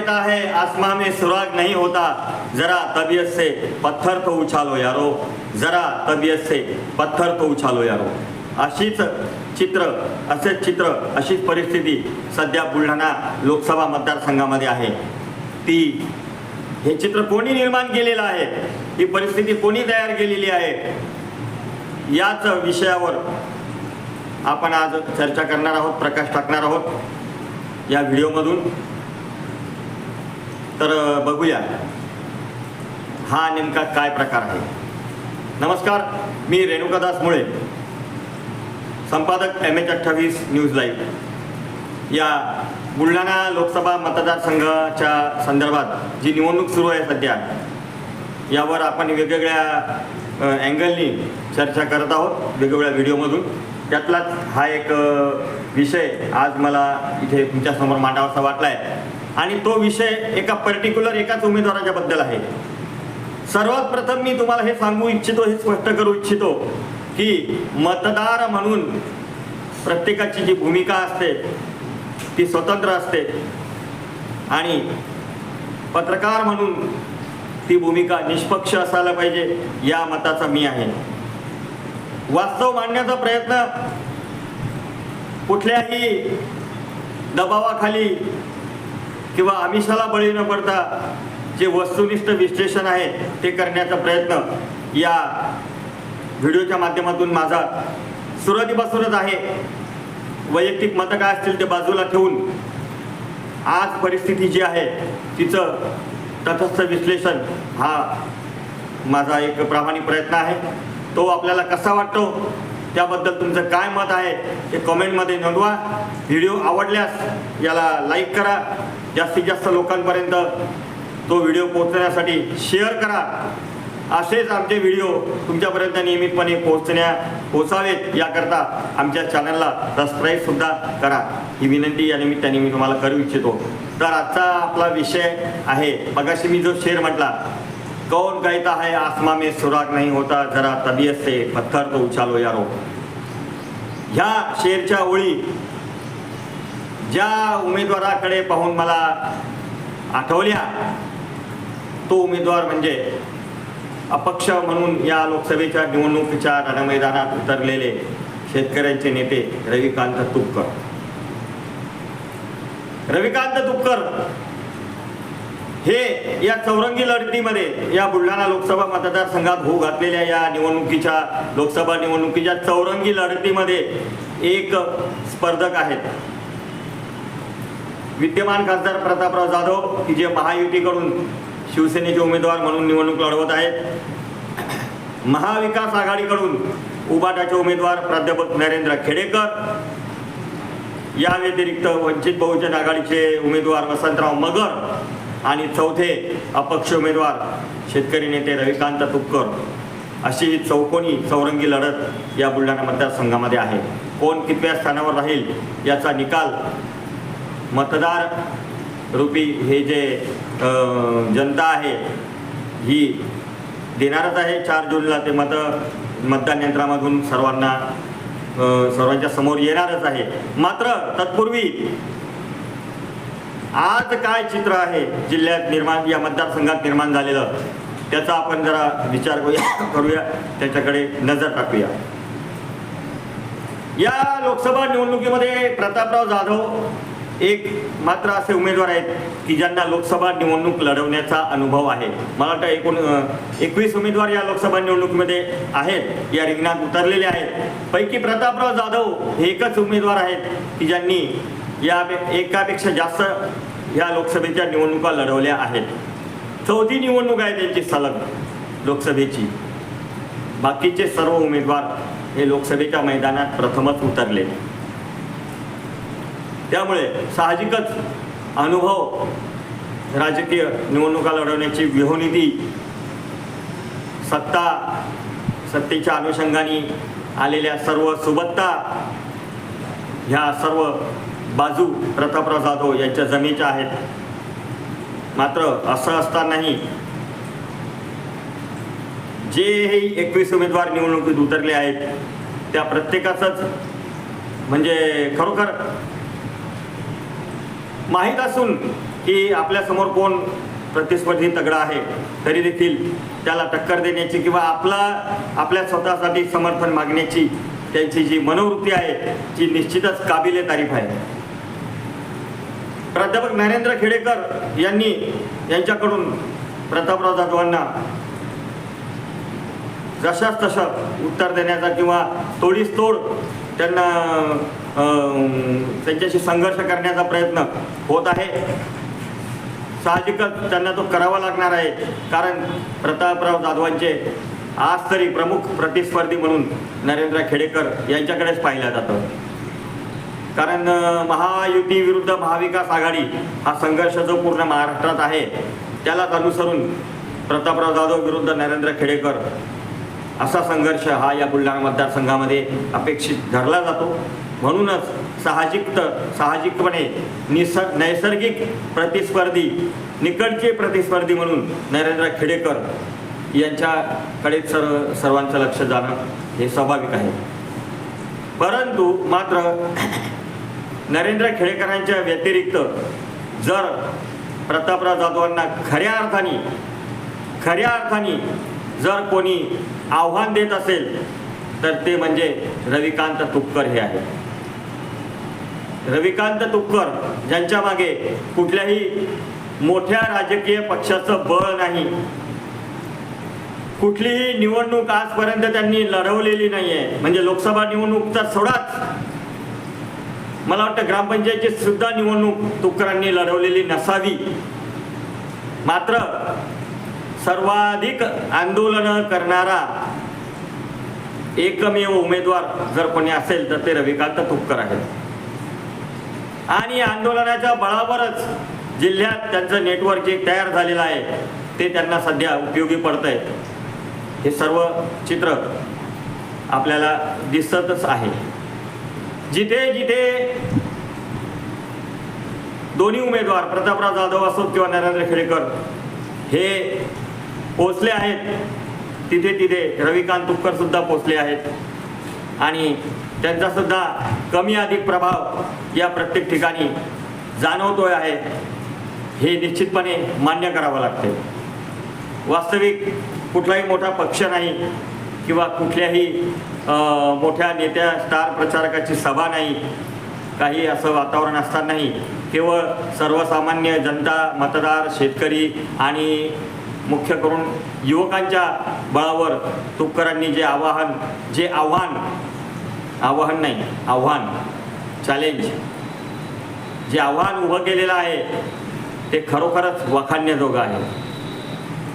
सुराग होता कहता है आसमां में सुराग नहीं होता। जरा तबीयत से पत्थर तो उछालो यारो। जरा तबीयत से पत्थर तो उछालो यारो। अशीच चित्र असेच चित्र अशीच परिस्थिती सध्या बुलढाणा लोकसभा मतदारसंघामध्ये आहे. ती हे चित्र कोणी निर्माण केलेलं आहे? ही परिस्थिती कोणी तयार केलेली आहे? याच विषयावर आपण आज चर्चा करणार आहोत प्रकाश टाकणार आहोत. या व्हिडिओमधून तर बघूया. हा नेमका काय प्रकार आहे? नमस्कार मी रेणुकादास मुळे संपादक एम एच अठ्ठावीस न्यूज लाईव्ह. या बुलढाणा लोकसभा मतदारसंघाच्या संदर्भात जी निवडणूक सुरू आहे सध्या यावर आपण वेगवेगळ्या अँगलनी चर्चा करत आहोत वेगवेगळ्या व्हिडिओमधून. त्यातलाच हा एक विषय आज मला इथे तुमच्यासमोर मांडावासा वाटला आहे आणि तो विषय एका पर्टिक्युलर एकाच उमेदवाराच्या बद्दल आहे. सर्वात प्रथम मी तुम्हाला हे सांगू इच्छितो हे स्पष्ट करू इच्छितो की मतदार म्हणून प्रत्येकाची जी भूमिका असते ती स्वतंत्र असते. आणि पत्रकार म्हणून ती भूमिका निष्पक्ष असायला पाहिजे या मताचा मी आहे. वास्तव मांडण्याचा प्रयत्न कुठल्याही दबावाखाली किंवा आमिषाला बळी न पडता जे वस्तुनिष्ठ विश्लेषण आहे ते करण्याचा प्रयत्न या व्हिडिओच्या माध्यमातून माझा सुरुवातीपासूनच आहे. वैयक्तिक मतं काय असतील ते बाजूला ठेवून आज परिस्थिती जी आहे तिचं तटस्थ विश्लेषण हा माझा एक प्रामाणिक प्रयत्न आहे. तो आपल्याला कसा वाटतो त्याबद्दल तुमचं काय मत आहे ते कमेंटमध्ये नोंदवा. व्हिडिओ आवडल्यास याला लाईक करा. जास्तीत जास्त लोकांपर्यंत तो व्हिडिओ पोहोचण्यासाठी शेअर करा. असेच आमचे व्हिडिओ तुमच्यापर्यंत नियमितपणे पोहोचण्या पोचावेत याकरता आमच्या चॅनलला सबस्क्राईबसुद्धा करा. ही विनंती या निमित्ताने मी तुम्हाला करू इच्छितो. तर आजचा आपला विषय आहे मगाशी मी जो शेर म्हटला कौन कहता है आसमा में सुराग नहीं होता जरा तबियत से पत्थर तो उछालो यारो. ह्या शेरच्या ओळी ज्या उमेदवाराकडे पाहून मला आठवल्या तो उमेदवार म्हणजे अपक्ष म्हणून या लोकसभेच्या निवडणुकीच्या रणमैदानात उतरलेले शेतकऱ्यांचे नेते रविकांत तुपकर. रविकांत तुपकर हे या चौरंगी लढतीमध्ये या बुलढाणा लोकसभा मतदारसंघात होऊ घातलेल्या या निवडणुकीच्या लोकसभा निवडणुकीच्या चौरंगी लढतीमध्ये एक स्पर्धक आहेत. विद्यमान खासदार प्रतापराव जाधव की जे महायुतीकडून शिवसेनेचे उमेदवार म्हणून निवडणूक लढवत आहेत. महाविकास आघाडीकडून उबाटाचे उमेदवार प्राध्यापक नरेंद्र खेडेकर. या व्यतिरिक्त वंचित बहुजन आघाडीचे उमेदवार वसंतराव मगर आणि चौथे अपक्ष उमेदवार शेतकरी नेते रविकांत तुपकर. अशी ही चौकोनी चौरंगी लढत या बुलढाणा मतदारसंघामध्ये आहे. कोण कितव्या स्थानावर राहील याचा निकाल मतदार रूपी हे जे जनता आहे ही देणारच आहे चार जूनला. ते मत मतदान यंत्रामधून सर्वांना सर्वांच्या समोर येणारच आहे. मात्र तत्पूर्वी आज काय चित्र आहे? जिल्ह्यात निर्माण या मतदारसंघात निर्माण झालेलं. त्याचा आपण जरा विचार करूया करूया. त्याच्याकडे नजर टाकूया. या लोकसभा निवडणुकीमध्ये प्रतापराव जाधव एक मात्र असे उमेदवार आहेत की ज्यांना लोकसभा निवडणूक लढवण्याचा अनुभव आहे. मला वाटतं एकूण एकवीस उमेदवार या लोकसभा निवडणुकीमध्ये आहेत या रिंगणात उतरलेले आहेत. पैकी प्रतापराव जाधव हे एकच उमेदवार आहेत की ज्यांनी या एकापेक्षा जास्त या लोकसभेच्या निवडणुका लढवल्या आहेत. चौथी निवडणूक आहे त्यांची सलग लोकसभेची. बाकीचे सर्व उमेदवार हे लोकसभेच्या मैदानात प्रथमच उतरले. त्यामुळे साहजिकच अनुभव राजकीय निवडणुका लढवण्याची व्यूहनीती सत्ता सत्तेच्या अनुषंगाने आलेल्या सर्व सुबत्ता ह्या सर्व बाजू प्रतापराव जाधव यांच्या जमेच्या आहेत. मात्र असं असतानाही जे हे एकवीस उमेदवार निवडणुकीत उतरले आहेत त्या प्रत्येकाचंच म्हणजे खरोखर माहीत असून की आपल्यासमोर कोण प्रतिस्पर्धी तगडा आहे तरी देखील त्याला टक्कर देण्याची किंवा आपला आपल्या स्वतःसाठी समर्थन मागण्याची त्यांची जी मनोवृत्ती आहे ती निश्चितच काबिले तारीफ आहे. प्राध्यापक नरेंद्र खेडेकर यांनी यांच्याकडून प्रतापराव जाधवांना जशाच तसं उत्तर देण्याचा किंवा तोडीस तोड त्यांना त्यांच्याशी संघर्ष करण्याचा प्रयत्न होत आहे. साहजिकच त्यांना तो करावा लागणार आहे. कारण प्रतापराव जाधवांचे आज तरी प्रमुख प्रतिस्पर्धी म्हणून नरेंद्र खेडेकर यांच्याकडेच पाहिलं जातं. कारण महायुती विरुद्ध महाविकास आघाडी हा संघर्ष जो पूर्ण महाराष्ट्रात आहे त्यालाच अनुसरून प्रतापराव जाधव विरुद्ध नरेंद्र खेडेकर असा संघर्ष हा या बुलढाणा मतदारसंघामध्ये अपेक्षित धरला जातो. म्हणूनच साहजिक साहजिकपणे निसर्ग नैसर्गिक प्रतिस्पर्धी निकटचे प्रतिस्पर्धी म्हणून नरेंद्र खेडेकर यांच्याकडे सर्व सर्वांचं लक्ष जाणं हे स्वाभाविक आहे. परंतु मात्र नरेंद्र खेडेकरांच्या व्यतिरिक्त जर प्रतापराव जाधवांना खऱ्या अर्थाने खऱ्या अर्थाने जर कोणी आव्हान देत असेल तर ते म्हणजे रविकांत तुपकर हे आहे रविकांत तुपकर ज्यांच्या मागे कुठल्याही मोठ्या राजकीय पक्षाचं बळ नाही. कुठलीही निवडणूक आजपर्यंत त्यांनी लढवलेली नाही आहे म्हणजे लोकसभा निवडणूकचा सोडाच. मला वाटतं ग्रामपंचायतची सुद्धा निवडणूक तुकरांनी लढवलेली नसावी. मात्र सर्वाधिक आंदोलन करणारा एकमेव उमेदवार जर कोणी असेल तर ते रविकांत तुपकर आहेत. आणि आंदोलनाच्या बळावरच जिल्ह्यात त्यांचं नेटवर्क जे तयार झालेलं आहे. ते त्यांना सध्या उपयोगी पडत आहेत हे सर्व चित्र आपल्याला दिसतच आहे. जिथे जिथे दोन्ही उमेदवार प्रतापराव जाधव असोत किंवा नरेंद्र खेडेकर हे पोचले आहेत तिथे तिथे रविकांत तुपकर सुद्धा पोचले आहेत. आणि त्यांचा सुद्धा कमी अधिक प्रभाव या प्रत्येक ठिकाणी जाणवतोय आहे. हे निश्चितपणे मान्य करावं लागते वास्तविक कुठलाही मोठा पक्ष नाही किंवा कुठल्याही मोठ्या नेत्या स्टार प्रचारकाची सभा नाही काही असं वातावरण असतानाही केवळ सर्वसामान्य जनता मतदार शेतकरी आणि मुख्य करून युवकांच्या बळावर तुपकरांनी जे आवाहन जे आव्हान आवाहन नाही आव्हान चॅलेंज जे आव्हान उभं केलेलं आहे ते खरोखरच वाखाणण्याजोगं आहे.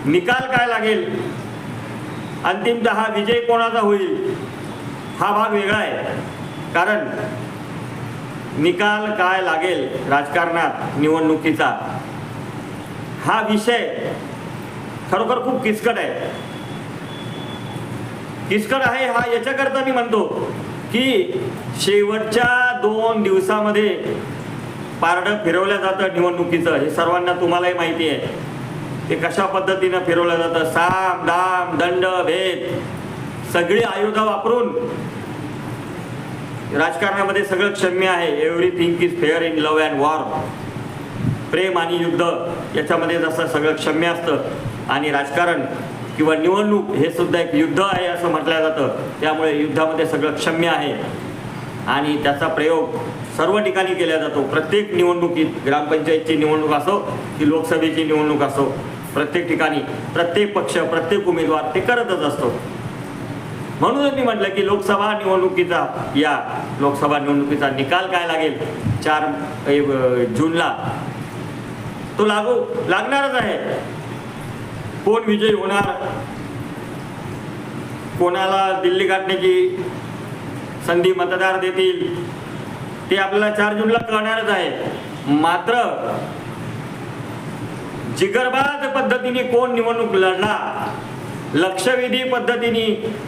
निकाल काय लागेल? अंतिमतः विजय कोणाचा होईल? हा भाग वेगळा आहे. कारण निकाल काय लागेल राजकारणात निवडणुकीचा? हा विषय खरोखर खूप किचकट आहे. किचकट आहे हा याच्याकरता मी म्हणतो. की शेवटच्या दोन दिवसामध्ये पारडं फिरवलं जातं निवडणुकीचं. हे सर्वांना तुम्हालाही माहिती आहे. ते कशा पद्धतीनं फिरवलं जातं? साम दाम दंड भेद. सगळी आयुध वापरून राजकारणामध्ये सगळं क्षम्य आहे. Everything is fair in love and war प्रेम आणि युद्ध याच्यामध्ये जसं सगळं क्षम्य असतं. आणि राजकारण किंवा निवडणूक हे सुद्धा एक युद्ध आहे असं म्हटलं जातं. त्यामुळे युद्धामध्ये सगळं क्षम्य आहे. आणि त्याचा प्रयोग सर्व ठिकाणी केला जातो. प्रत्येक निवडणुकीत ग्रामपंचायतची निवडणूक असो की लोकसभेची निवडणूक असो प्रत्येक ठिकाणी प्रत्येक पक्ष प्रत्येक उमेदवार ते करतच असतो. म्हणूनच मी म्हटलं की लोकसभा निवडणुकीचा या लोकसभा निवडणुकीचा निकाल काय लागेल? चार जूनला. तो लागू लागणारच आहे. कोण विजयी होणार? कोणाला दिल्ली गाठण्याची संधी मतदार देतील? ते आपल्याला चार जूनला कळणारच आहे. मात्र जिगरबाज पद्धतीने कोण निवडणूक लढला? लक्षवेधी पद्धतीने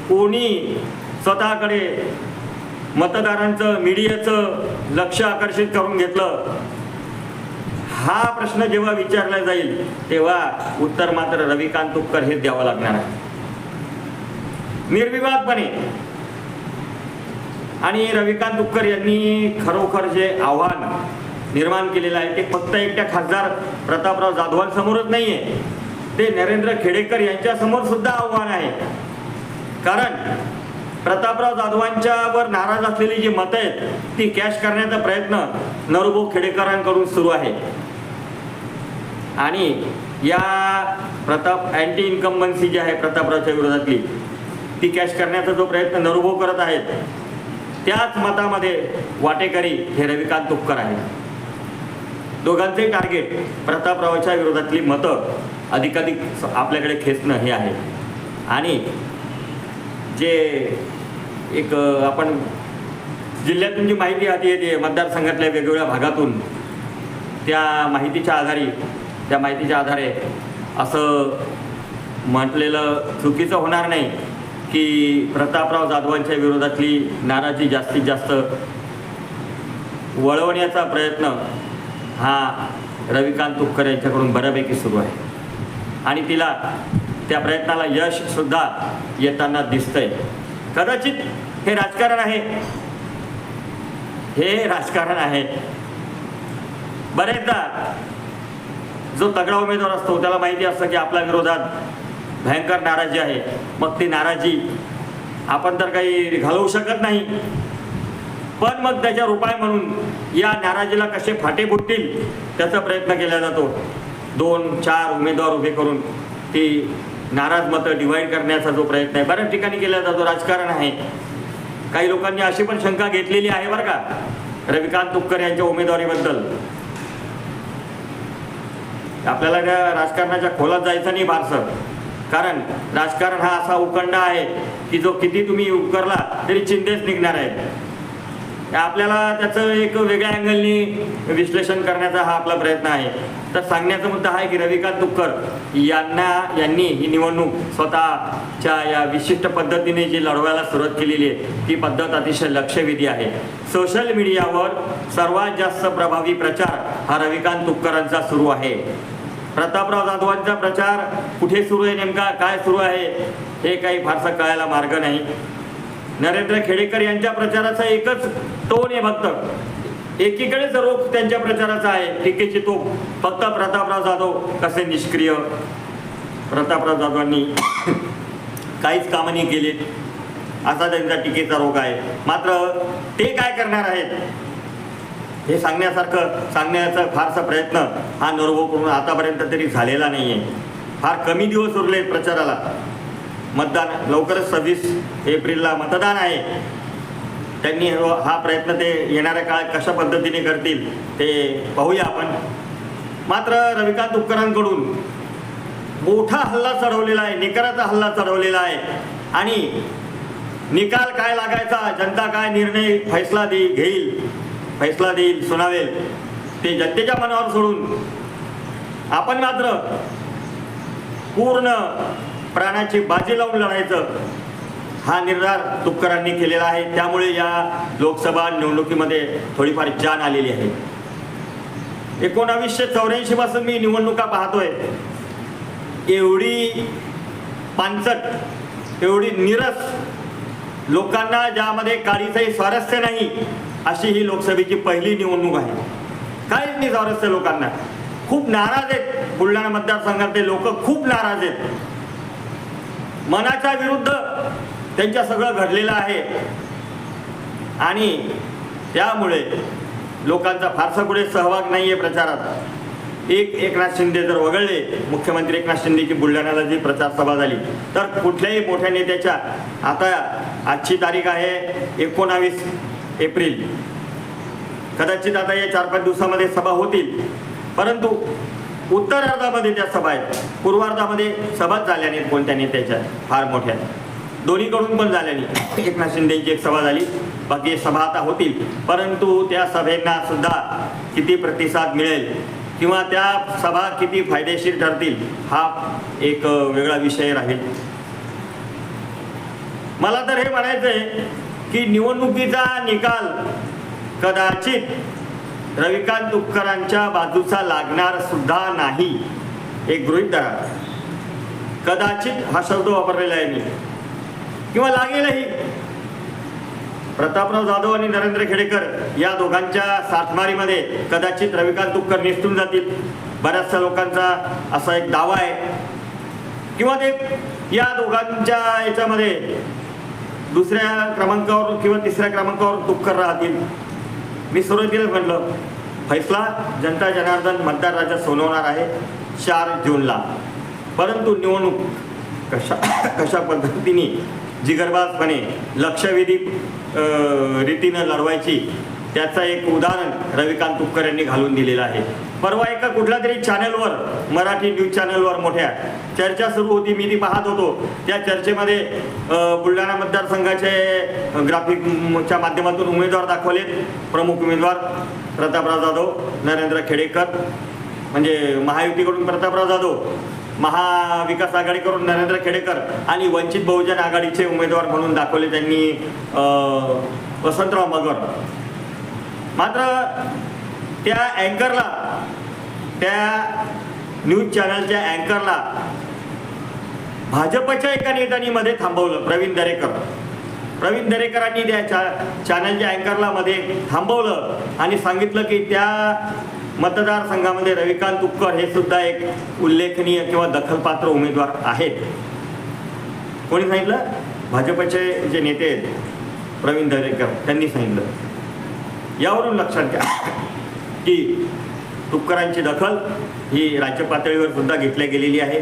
कोणी स्वतःकडे मतदारांचं मीडियाचं लक्ष आकर्षित करून घेतलं? हा प्रश्न जेव्हा विचारला जाईल तेव्हा उत्तर मात्र रविकांत तुपकर हेच द्यावं लागणार आहे. निर्विवादपणे. आणि रविकांत तुपकर यांनी खरोखर जे आव्हान निर्माण केलेलं आहे ते फक्त एकट्या खासदार प्रतापराव जाधवांसमोरच नाही आहे ते नरेंद्र खेडेकर यांच्यासमोर सुद्धा आव्हान आहे. कारण प्रतापराव जाधवांच्यावर नाराज असलेली जी मतं आहेत ती कॅश करण्याचा प्रयत्न नरुभाऊ खेडेकरांकडून सुरू आहे. आणि या प्रताप अँटी इन्कम्बन्सी जी आहे प्रतापरावच्या विरोधातली ती कॅश करण्याचा जो प्रयत्न नरुभाऊ करत आहेत त्याच मतामध्ये वाटेकरी हे रविकांत तुपकर आहेत. दोघांचे टार्गेट प्रतापरावाच्या विरोधातली मतं अधिकाधिक आपल्याकडे खेचणं हे आहे. आणि जे एक आपण जिल्ह्यातून जी माहिती आधी येते मतदारसंघातल्या वेगवेगळ्या भागातून त्या माहितीच्या आधारे त्या माहितीच्या आधारे असं म्हटलेलं चुकीचं होणार नाही की प्रतापराव जाधवांच्या विरोधातली नाराजी जास्तीत जास्त वळवण्याचा प्रयत्न हा रविकांत तुपकर यांच्याकडून बऱ्यापैकी सुरू आहे. आणि तिला त्या प्रयत्नाला यश सुद्धा येताना दिसतंय. कदाचित हे राजकारण आहे. हे राजकारण आहे. बरेचदा जो तगडा उमेदवार असतो त्याला माहिती असतं की आपल्या विरोधात भयंकर नाराजी आहे. मग ती नाराजी आपण तर काही घालवू शकत नाही. पण मग त्याच्यावर उपाय म्हणून या नाराजीला कसे फाटे फुटतील त्याचा प्रयत्न केला जातो. दोन चार उमेदवार उभे करून ती नाराज मतं डिवाईड करण्याचा जो प्रयत्न आहे बऱ्याच ठिकाणी केला जातो. राजकारण आहे. काही लोकांनी अशी पण शंका घेतलेली आहे बरं का. रविकांत तुपकर यांच्या उमेदवारीबद्दल. आपल्याला त्या राजकारणाच्या खोलात जायचं नाही फारसं. कारण राजकारण हा असा उकंडा आहे की जो किती तुम्ही उकरला तरी चिंतेच निघणार आहे आपल्याला त्याचं एक वेगळ्या अँगलनी विश्लेषण करण्याचा हा आपला प्रयत्न आहे. तर सांगण्याचा मुद्दा हा आहे की रविकांत तुपकर यांना यांनी ही निवडणूक स्वतःच्या या विशिष्ट पद्धतीने जी लढवायला सुरुवात केलेली आहे ती पद्धत अतिशय लक्षवेधी आहे. सोशल मीडियावर सर्वात जास्त प्रभावी प्रचार हा रविकांत तुपकरांचा सुरू आहे. प्रतापराव जाधवांचा प्रचार कुठे सुरू आहे नेमका? काय सुरू आहे? हे काही फारसा कळायला मार्ग नाही. नरेंद्र खेडेकर यांच्या प्रचाराचा एकच टोन आहे फक्त. एकीकडेच रोख त्यांच्या प्रचाराचा आहे. टीकेची तो फक्त प्रतापराव जाधव कसे निष्क्रिय? प्रतापराव जाधवांनी काहीच कामं नाही केली. असा त्यांचा टीकेचा रोग आहे. मात्र ते काय करणार आहेत? हे सांगण्यासारखं सांगण्याचा फारसा प्रयत्न हा नरभोकडून आतापर्यंत तरी झालेला नाही आहे फार कमी दिवस उरले आहेत प्रचाराला. मतदान लवकरच सव्वीस एप्रिलला मतदान आहे. त्यांनी हो, हा प्रयत्न ते येणाऱ्या काळात कशा पद्धतीने करतील ते पाहूया आपण. मात्र रविकांत उपकरांकडून मोठा हल्ला चढवलेला आहे निकाराचा हल्ला चढवलेला आहे. आणि निकाल काय लागायचा जनता काय निर्णय फैसला दे घेईल? फैसला देईल सुनावेल. ते जनतेच्या मनावर सोडून आपण मात्र पूर्ण प्राणाची बाजी लावून लढायचं हा निर्धार तुपकरांनी केलेला आहे. त्यामुळे या लोकसभा निवडणुकीमध्ये थोडीफार जान आलेली आहे. एकोणावीसशे चौऱ्याऐंशी पासून मी निवडणुका पाहतोय. एवढी पानचट एवढी निरस लोकांना ज्यामध्ये काळीचंही स्वारस्य नाही अशी ही लोकसभेची पहिली निवडणूक आहे. काहीच नाही स्वारस्य लोकांना. खूप नाराज आहेत बुलढाणा मतदारसंघातले लोक. खूप नाराज आहेत. मनाच्या विरुद्ध त्यांच्या सगळं घडलेलं आहे. आणि त्यामुळे लोकांचा फारसा पुढे सहभाग नाही आहे प्रचारात. एक एकनाथ शिंदे जर वगळले मुख्यमंत्री एकनाथ शिंदेची बुलढाण्याला जी प्रचार सभा झाली तर कुठल्याही मोठ्या नेत्याच्या आता आजची तारीख आहे एकोणावीस एप्रिल. कदाचित आता या चार पाच दिवसामध्ये सभा होतील. परंतु उत्तरार्धामध्ये त्या सभा आहेत. पूर्वार्धामध्ये सभाच झाल्या नाहीत कोणत्या नेत्याच्या. फार मोठ्या. दोन्हीकडून पण झाल्या नाही एकनाथ शिंदेची एक सभा झाली. बाकी सभा आता होतील. परंतु त्या सभेंना सुद्धा किती प्रतिसाद मिळेल किंवा त्या सभा किती फायदेशीर ठरतील हा एक वेगळा विषय राहील. मला तर हे म्हणायचं आहे की निवडणुकीचा निकाल कदाचित रविकांत तुपकरांच्या बाजूचा लागणार सुद्धा नाही. एक गृहित धरा. कदाचित हा शब्द वापरलेला आहे मी. किंवा लागेलही. प्रतापराव जाधव आणि नरेंद्र खेडेकर या दोघांच्या साथमारीमध्ये कदाचित रविकांत तुपकर निसटून जातील. बऱ्याचशा लोकांचा असा एक दावा आहे. किंवा ते या दोघांच्या याच्यामध्ये दुसऱ्या क्रमांकावर किंवा तिसऱ्या क्रमांकावर दुःखर राहतील. मी सुरुवातीलाच म्हटलं फैसला जनता जनार्दन मतदार राज्यात सोनवणार आहे चार जूनला. परंतु निवडणूक कशा कशा पद्धतीने जिगरबाजपणे लक्षवेधी रीतीनं लढवायची त्याचं एक उदाहरण रविकांत तुपकर यांनी घालून दिलेलं आहे. परवा एका कुठल्या तरी चॅनलवर मराठी न्यूज चॅनलवर मोठ्या चर्चा सुरू होती. मी ती पाहत होतो. त्या चर्चेमध्ये बुलढाणा मतदारसंघाचे ग्राफिकच्या माध्यमातून उमेदवार दाखवलेत. प्रमुख उमेदवार प्रतापराव जाधव नरेंद्र खेडेकर म्हणजे महायुतीकडून प्रतापराव जाधव महाविकास आघाडीकडून नरेंद्र खेडेकर आणि वंचित बहुजन आघाडीचे उमेदवार म्हणून दाखवले त्यांनी वसंतराव मगर. मात्र त्या अँकरला त्या न्यूज चॅनलच्या अँकरला भाजपच्या एका नेत्यांनी मध्ये थांबवलं प्रवीण दरेकर. प्रवीण दरेकरांनी त्या चा चॅनलच्या अँकरला मध्ये थांबवलं आणि सांगितलं की त्या मतदारसंघामध्ये रविकांत तुपकर हे सुद्धा एक उल्लेखनीय किंवा दखलपात्र उमेदवार आहेत. कोणी सांगितलं? भाजपचे जे नेते आहेत प्रवीण दरेकर त्यांनी सांगितलं. यावरून लक्षात घ्या की तुपकरांची दखल ही राज्य पातळीवर सुद्धा घेतल्या गेलेली आहे.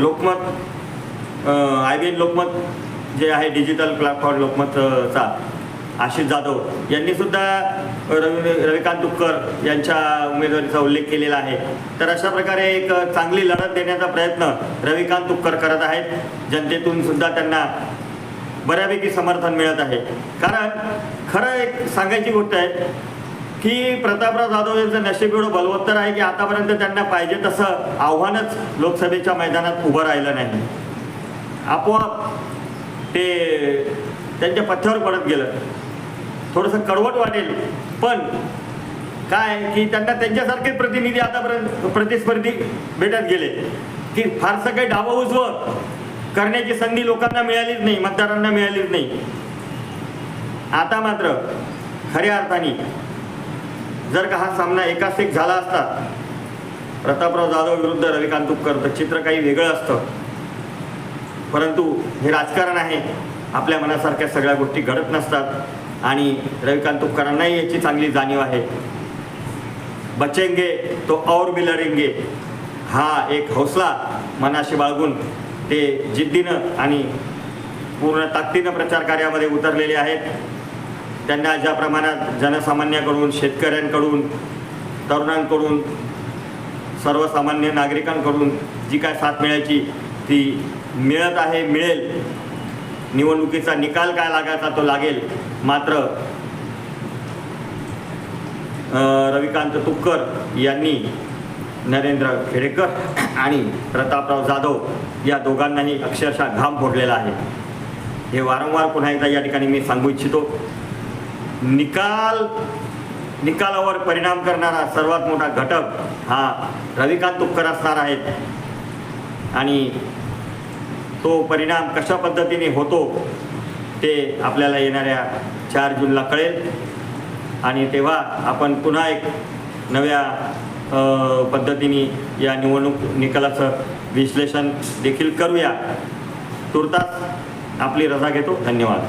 Lokmat I B N Lokmat जे आहे डिजिटल प्लॅटफॉर्म लोकमतचा आशिष जाधव यांनी सुद्धा रवी रविकांत तुपकर यांच्या उमेदवारीचा उल्लेख केलेला आहे. तर अशा प्रकारे एक चांगली लढत देण्याचा प्रयत्न रविकांत तुपकर करत आहेत. जनतेतून सुद्धा त्यांना बऱ्यापैकी समर्थन मिळत आहे. कारण खरं एक सांगायची गोष्ट आहे की प्रतापराव जाधव यांचं नशीब एवढं बलवत्तर आहे की आतापर्यंत त्यांना पाहिजे तसं आव्हानच लोकसभेच्या मैदानात उभं राहिलं नाही. आपोआप ते त्यांच्या पथ्यावर पडत गेलं. थोडंसं कडवट वाटेल. पण काय की त्यांना त्यांच्यासारखे प्रतिनिधी आतापर्यंत प्रतिस्पर्धी भेटत गेले. की फारसं काही डावं उजवं करण्याची संधी लोकांना मिळालीच नाही मतदारांना मिळालीच नाही. आता मात्र खऱ्या अर्थाने जर का हा सामना एकाच एक झाला असता प्रतापराव जाधव विरुद्ध रविकांत तुपकर तर चित्र काही वेगळं असतं. परंतु हे राजकारण आहे. आपल्या मनासारख्या सगळ्या गोष्टी घडत नसतात आणि रविकांत तुपकरांनाही याची चांगली जाणीव आहे. बचेंगे तो और भी लढेंगे हा एक हौसला मनाशी बाळगून ते जिद्दीनं आणि पूर्ण ताकदीनं प्रचार कार्यामध्ये उतरलेले आहेत. त्यांना ज्या प्रमाणात जनसामान्याकडून शेतकऱ्यांकडून तरुणांकडून सर्वसामान्य नागरिकांकडून जी काय साथ मिळायची ती मिळत आहे मिळेल. निवडणुकीचा निकाल काय लागायचा तो लागेल. मात्र रविकांत तुपकर यांनी नरेंद्र खेडेकर आणि प्रतापराव जाधव या दोघांनाही अक्षरशः घाम फोडलेला आहे. हे वारंवार पुन्हा एकदा या ठिकाणी मी सांगू इच्छितो. निकाल निकालावर परिणाम करणारा सर्वात मोठा घटक हा रविकांत तुपकर असणार आहेत. आणि तो परिणाम कशा पद्धतीने होतो ते आपल्याला येणाऱ्या चार जूनला कळेल. आणि तेव्हा आपण पुन्हा एक नव्या पद्धतीने या निवडणूक निकालाचं विश्लेषण देखील करूया. तुर्तास आपली रजा घेतो. धन्यवाद.